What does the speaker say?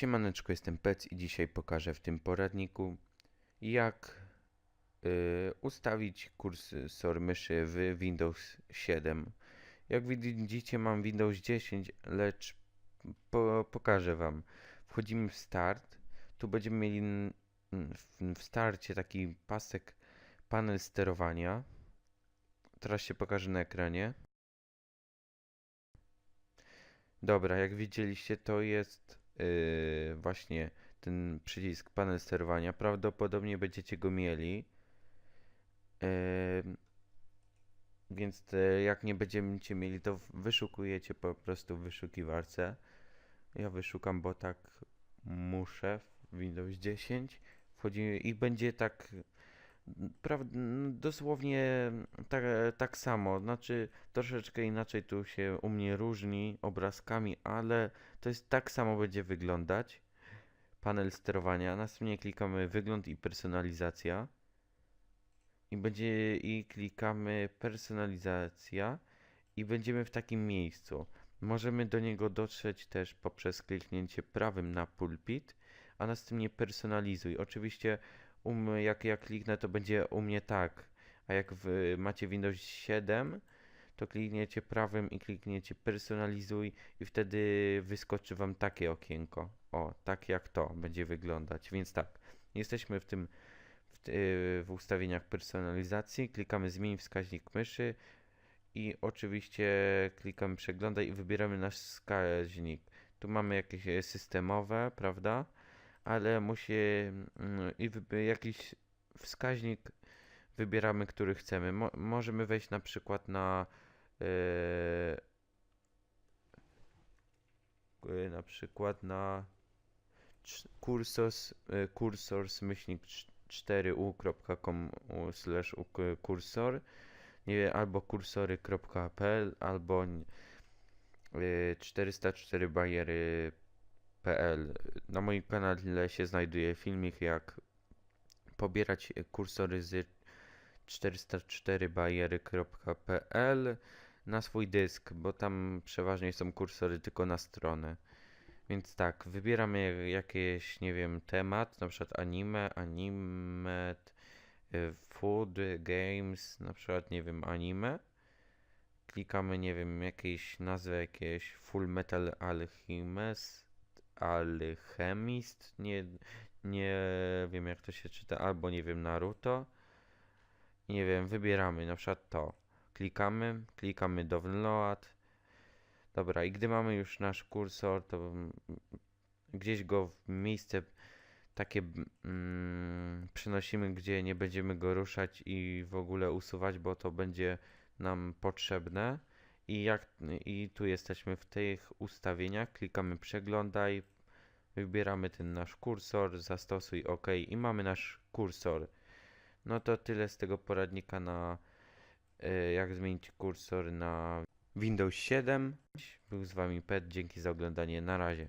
Siemaneczko, jestem Pec i dzisiaj pokażę w tym poradniku jak y, ustawić kursor myszy w Windows 7. Jak widzicie mam Windows 10, lecz po, pokażę Wam. Wchodzimy w Start, tu będziemy mieli w, w starcie taki pasek panel sterowania. Teraz się pokaże na ekranie. Dobra, jak widzieliście to jest yy, właśnie ten przycisk panel sterowania. Prawdopodobnie będziecie go mieli. Yy, więc te, jak nie będziecie mieli, to wyszukujecie po prostu w wyszukiwarce. Ja wyszukam, bo tak muszę w Windows 10. Wchodzi i będzie tak dosłownie tak, tak samo, znaczy troszeczkę inaczej tu się u mnie różni obrazkami, ale to jest tak samo będzie wyglądać. Panel sterowania, następnie klikamy wygląd i personalizacja i będzie i klikamy personalizacja i będziemy w takim miejscu. Możemy do niego dotrzeć też poprzez kliknięcie prawym na pulpit, a następnie personalizuj. Oczywiście u mnie, jak ja kliknę, to będzie u mnie tak. A jak macie Windows 7, to klikniecie prawym i klikniecie personalizuj i wtedy wyskoczy wam takie okienko. O, tak jak to będzie wyglądać. Więc tak, jesteśmy w tym w, w ustawieniach personalizacji, klikamy zmień wskaźnik myszy i oczywiście klikamy przeglądaj i wybieramy nasz wskaźnik. Tu mamy jakieś e, systemowe, prawda? Ale musi mm, i jakiś wskaźnik wybieramy, który chcemy. Mo możemy wejść na przykład na e, na przykład na kursors, e, kursors myślnik 4u.com u- slash u- k- kursor nie wiem, albo kursory.pl albo n- e, 404 bariery pl. Na moim kanale się znajduje filmik jak pobierać kursory z 404bariery.pl na swój dysk, bo tam przeważnie są kursory tylko na stronę. Więc tak, wybieramy jakieś, nie wiem, temat, na przykład anime, anime, y, food, games, na przykład, nie wiem, anime. Klikamy, nie wiem, jakieś nazwę, jakieś Full Metal Alchemist, Alchemist, nie, nie wiem jak to się czyta, albo nie wiem, Naruto. Nie wiem, wybieramy na przykład to. Klikamy, klikamy download. Dobra, i gdy mamy już nasz kursor, to gdzieś go w miejsce takie mm, przenosimy, gdzie nie będziemy go ruszać i w ogóle usuwać, bo to będzie nam potrzebne. I jak i tu jesteśmy w tych ustawieniach, klikamy przeglądaj, wybieramy ten nasz kursor, zastosuj OK i mamy nasz kursor. No to tyle z tego poradnika na y, jak zmienić kursor na Windows 7. Był z wami Pet, dzięki za oglądanie, na razie.